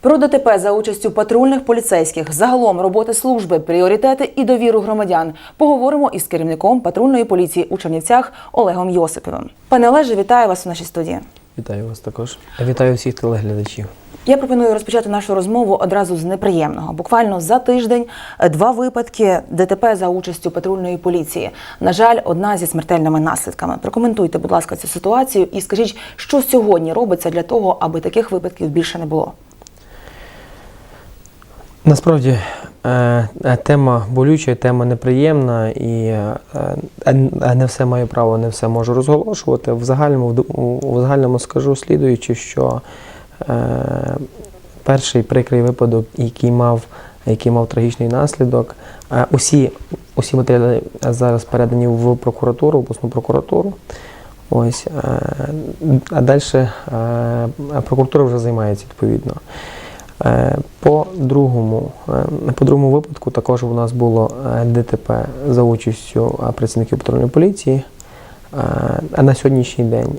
Про ДТП за участю патрульних поліцейських, загалом роботи служби, пріоритети і довіру громадян поговоримо із керівником патрульної поліції у Чернівцях Олегом Йосиповим. Пане Олеже, вітаю вас у нашій студії. Вітаю вас також. Вітаю всіх телеглядачів. Я пропоную розпочати нашу розмову одразу з неприємного. Буквально за тиждень е, два випадки ДТП за участю патрульної поліції. На жаль, одна зі смертельними наслідками. Прокоментуйте, будь ласка, цю ситуацію і скажіть, що сьогодні робиться для того, аби таких випадків більше не було. Насправді е, е, тема болюча, тема неприємна, і е, не все маю право, не все можу розголошувати. В загальному, в, загальному скажу слідуючи, що перший прикрий випадок, який мав, який мав трагічний наслідок, усі, усі матеріали зараз передані в прокуратуру, в обласну прокуратуру. Ось, а далі прокуратура вже займається відповідно. Е, По другому, е, по другому випадку також у нас було е, ДТП за участю працівників патрульної поліції. А на сьогоднішній день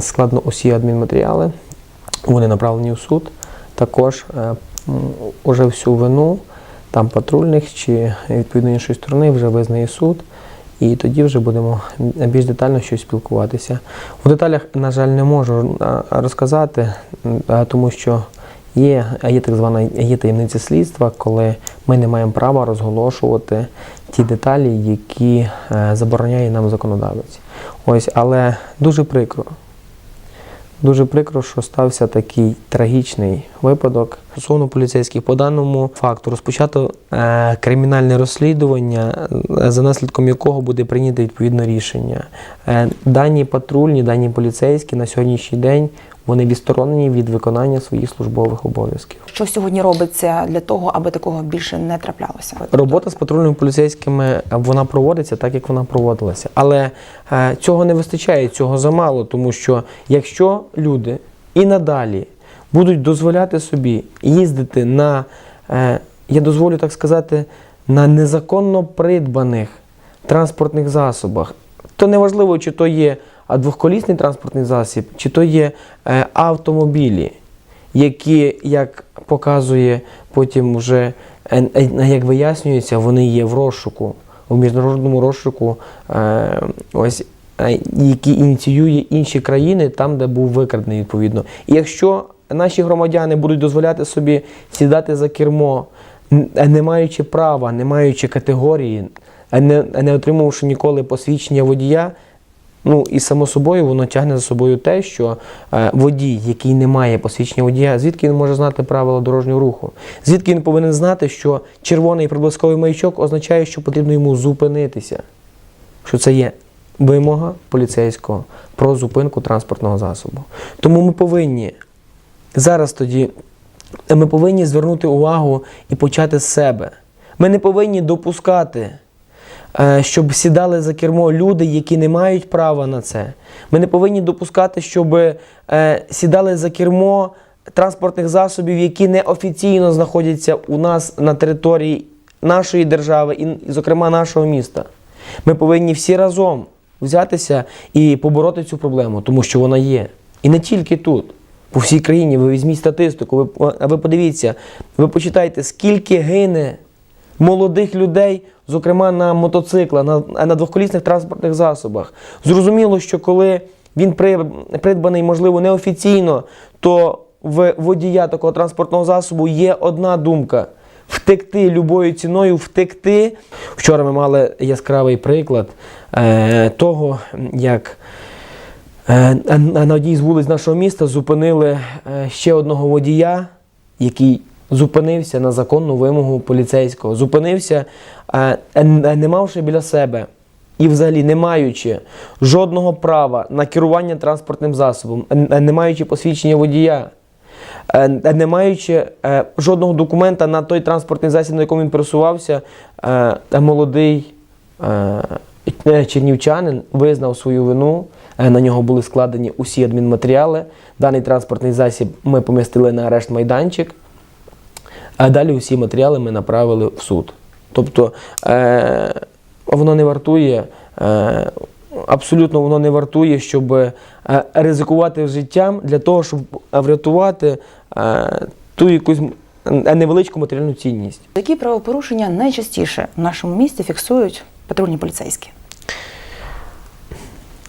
складно усі адмінматеріали, вони направлені в суд. Також уже всю вину там патрульних чи відповідно іншої сторони вже визнає суд. І тоді вже будемо більш детально щось спілкуватися. У деталях, на жаль, не можу розказати, тому що є, є так звана є таємниця слідства, коли ми не маємо права розголошувати ті деталі, які е, забороняє нам законодавець. Ось, але дуже прикро. Дуже прикро, що стався такий трагічний випадок. Стосовно поліцейських, по даному факту розпочато е, кримінальне розслідування, е, за наслідком якого буде прийнято відповідне рішення. Дані патрульні, дані поліцейські на сьогоднішній день вони відсторонені від виконання своїх службових обов'язків. Що сьогодні робиться для того, аби такого більше не траплялося? Робота з патрульними поліцейськими е, вона проводиться так, як вона проводилася. Але е, цього не вистачає, цього замало, тому що якщо люди і надалі будуть дозволяти собі їздити на, е, я дозволю так сказати, на незаконно придбаних транспортних засобах, то неважливо, чи то є а, двохколісний транспортний засіб, чи то є е, автомобілі які, як показує потім вже, е, е, як вияснюється, вони є в розшуку, в міжнародному розшуку, ось, які ініціює інші країни там, де був викрадений відповідно. І якщо наші громадяни будуть дозволяти собі сідати за кермо, не маючи права, не маючи категорії, не, не отримавши ніколи посвідчення водія, Ну і само собою воно тягне за собою те, що е, водій, який не має посвідчення водія, звідки він може знати правила дорожнього руху? Звідки він повинен знати, що червоний проблисковий маячок означає, що потрібно йому зупинитися? Що це є вимога поліцейського про зупинку транспортного засобу. Тому ми повинні зараз тоді ми повинні звернути увагу і почати з себе. Ми не повинні допускати щоб сідали за кермо люди, які не мають права на це. Ми не повинні допускати, щоб е, сідали за кермо транспортних засобів, які неофіційно знаходяться у нас на території нашої держави і, зокрема, нашого міста. Ми повинні всі разом взятися і побороти цю проблему, тому що вона є. І не тільки тут. По всій країні ви візьміть статистику, ви, ви подивіться, ви почитайте, скільки гине молодих людей, зокрема на мотоциклах, на, на двохколісних транспортних засобах. Зрозуміло, що коли він придбаний, можливо, неофіційно, то в водія такого транспортного засобу є одна думка. Втекти любою ціною, втекти. Вчора ми мали яскравий приклад е, того, як е, на одній з вулиць нашого міста зупинили е, ще одного водія, який зупинився на законну вимогу поліцейського. Зупинився, е, е, не мавши біля себе і взагалі не маючи жодного права на керування транспортним засобом, е, не маючи посвідчення водія. е, Не маючи е, жодного документа на той транспортний засіб, на якому він пересувався, е, молодий е, чернівчанин визнав свою вину. Е, На нього були складені усі адмінматеріали. Даний транспортний засіб ми помістили на арешт майданчик. А далі усі матеріали ми направили в суд. Тобто е, воно не вартує, е, абсолютно воно не вартує, щоб е, ризикувати життям для того, щоб врятувати е, ту якусь невеличку матеріальну цінність. Які правопорушення найчастіше в нашому місті фіксують патрульні поліцейські?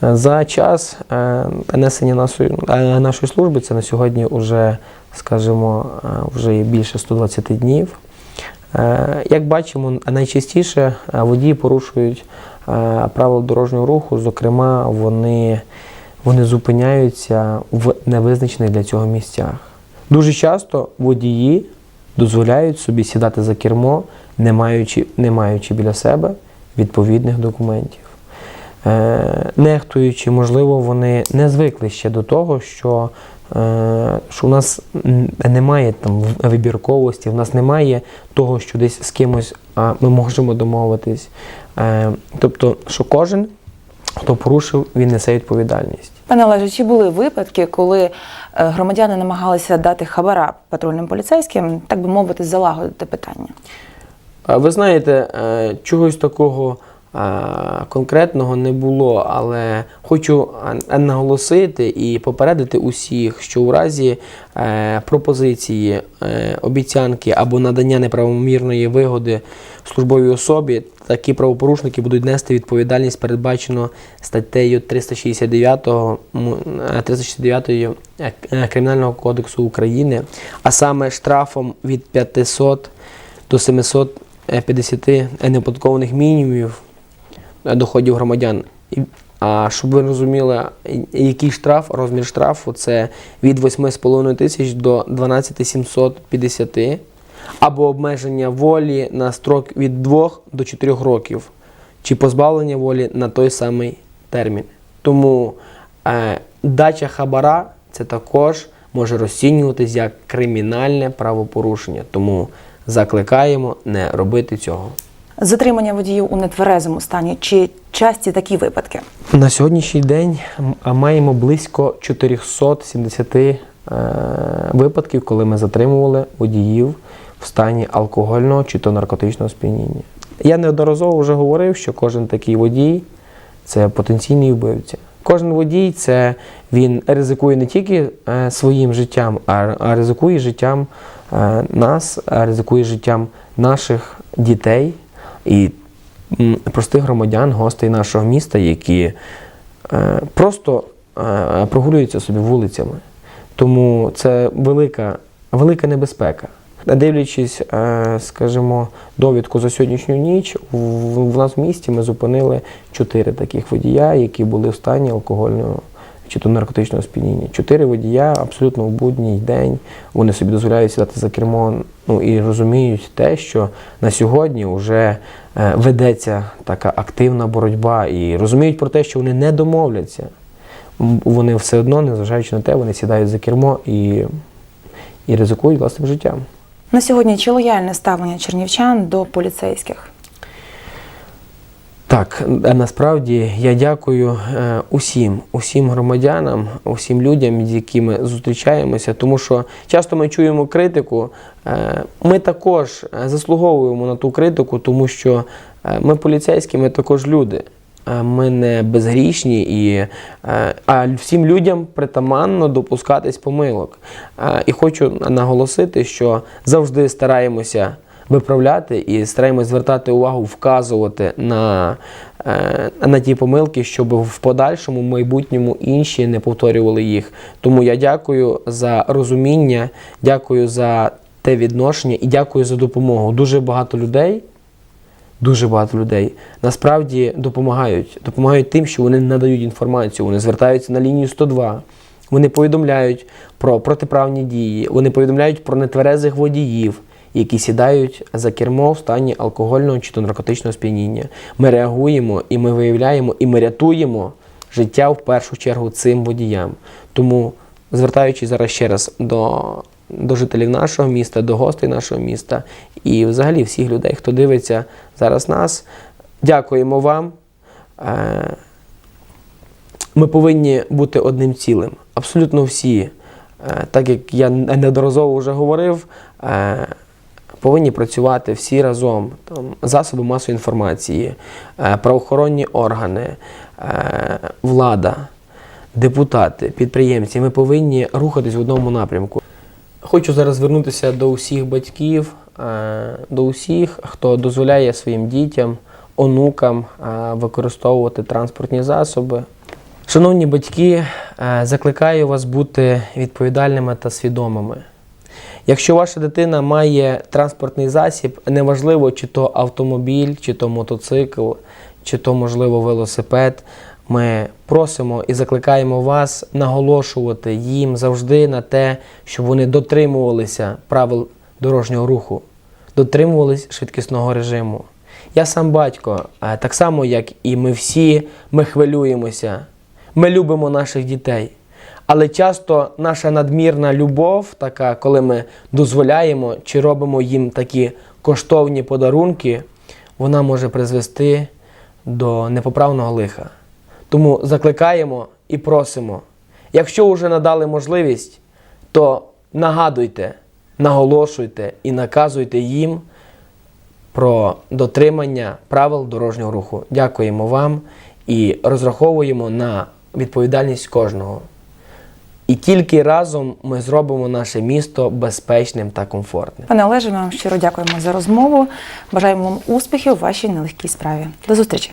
За час е, несення нашої, е, нашої служби, це на сьогодні вже, скажімо, е, вже є більше 120 днів. Як бачимо, найчастіше водії порушують правила дорожнього руху, зокрема, вони, вони зупиняються в невизначених для цього місцях. Дуже часто водії дозволяють собі сідати за кермо, не маючи, не маючи біля себе відповідних документів. Е, нехтуючи, можливо, вони не звикли ще до того, що, е, що у нас немає там вибірковості, в нас немає того, що десь з кимось ми можемо домовитись. Е, тобто, що кожен, хто порушив, він несе відповідальність. Пане Олеже, чи були випадки, коли громадяни намагалися дати хабара патрульним поліцейським, так би мовити, залагодити питання? Ви знаєте, чогось такого конкретного не було, але хочу наголосити і попередити усіх, що у разі е, пропозиції, е, обіцянки або надання неправомірної вигоди службовій особі, такі правопорушники будуть нести відповідальність, передбачено статтею 369, м, е, 369 е, Кримінального кодексу України, а саме штрафом від 500 до 750 неоподаткованих мінімумів доходів громадян. А щоб ви розуміли, який штраф, розмір штрафу це від 8,5 тисяч до 12 750 або обмеження волі на строк від 2 до 4 років, чи позбавлення волі на той самий термін. Тому е, дача хабара це також може розцінюватись як кримінальне правопорушення. Тому закликаємо не робити цього. Затримання водіїв у нетверезому стані чи часті такі випадки? На сьогоднішній день маємо близько 470 е, випадків, коли ми затримували водіїв в стані алкогольного чи то наркотичного сп'яніння. Я неодноразово вже говорив, що кожен такий водій це потенційний вбивця. Кожен водій це він ризикує не тільки е, своїм життям, а, а ризикує життям е, нас, а ризикує життям наших дітей і простих громадян, гостей нашого міста, які е, просто е, прогулюються собі вулицями. Тому це велика, велика небезпека. Дивлячись, е, скажімо, довідку за сьогоднішню ніч, в, нас в місті ми зупинили чотири таких водія, які були в стані алкогольного чи то наркотичного сп'яніння. Чотири водія абсолютно в будній день вони собі дозволяють сідати за кермо ну, і розуміють те, що на сьогодні вже е, ведеться така активна боротьба, і розуміють про те, що вони не домовляться. Вони все одно, незважаючи на те, вони сідають за кермо і, і ризикують власним життям. На сьогодні чи лояльне ставлення чернівчан до поліцейських? Так, е, насправді я дякую е, усім, усім громадянам, усім людям, з якими зустрічаємося, тому що часто ми чуємо критику. е, Ми також заслуговуємо на ту критику, тому що ми поліцейські, ми також люди. Ми не безгрішні і а всім людям притаманно допускатись помилок. І хочу наголосити, що завжди стараємося виправляти і стараємось звертати увагу, вказувати на, е, на ті помилки, щоб в подальшому в майбутньому інші не повторювали їх. Тому я дякую за розуміння, дякую за те відношення і дякую за допомогу. Дуже багато людей. Дуже багато людей насправді допомагають. Допомагають тим, що вони надають інформацію, вони звертаються на лінію 102, вони повідомляють про протиправні дії, вони повідомляють про нетверезих водіїв, які сідають за кермо в стані алкогольного чи то наркотичного сп'яніння. Ми реагуємо і ми виявляємо, і ми рятуємо життя в першу чергу цим водіям. Тому, звертаючись зараз ще раз до, до жителів нашого міста, до гостей нашого міста і взагалі всіх людей, хто дивиться зараз нас, дякуємо вам. Е, Ми повинні бути одним цілим. Абсолютно всі. Е, Так як я неодноразово вже говорив, е, повинні працювати всі разом. Там, засоби масової інформації, е, правоохоронні органи, е, влада, депутати, підприємці. Ми повинні рухатись в одному напрямку. Хочу зараз звернутися до усіх батьків, е, до усіх, хто дозволяє своїм дітям, онукам використовувати транспортні засоби. Шановні батьки, закликаю вас бути відповідальними та свідомими. Якщо ваша дитина має транспортний засіб, неважливо, чи то автомобіль, чи то мотоцикл, чи то, можливо, велосипед, ми просимо і закликаємо вас наголошувати їм завжди на те, щоб вони дотримувалися правил дорожнього руху, дотримувались швидкісного режиму. Я сам батько, так само, як і ми всі, ми хвилюємося. Ми любимо наших дітей. Але часто наша надмірна любов, така, коли ми дозволяємо чи робимо їм такі коштовні подарунки, вона може призвести до непоправного лиха. Тому закликаємо і просимо. Якщо вже надали можливість, то нагадуйте, наголошуйте і наказуйте їм про дотримання правил дорожнього руху. Дякуємо вам і розраховуємо на відповідальність кожного. І тільки разом ми зробимо наше місто безпечним та комфортним. Пане Олеже, ми вам щиро дякуємо за розмову. Бажаємо вам успіхів у вашій нелегкій справі. До зустрічі.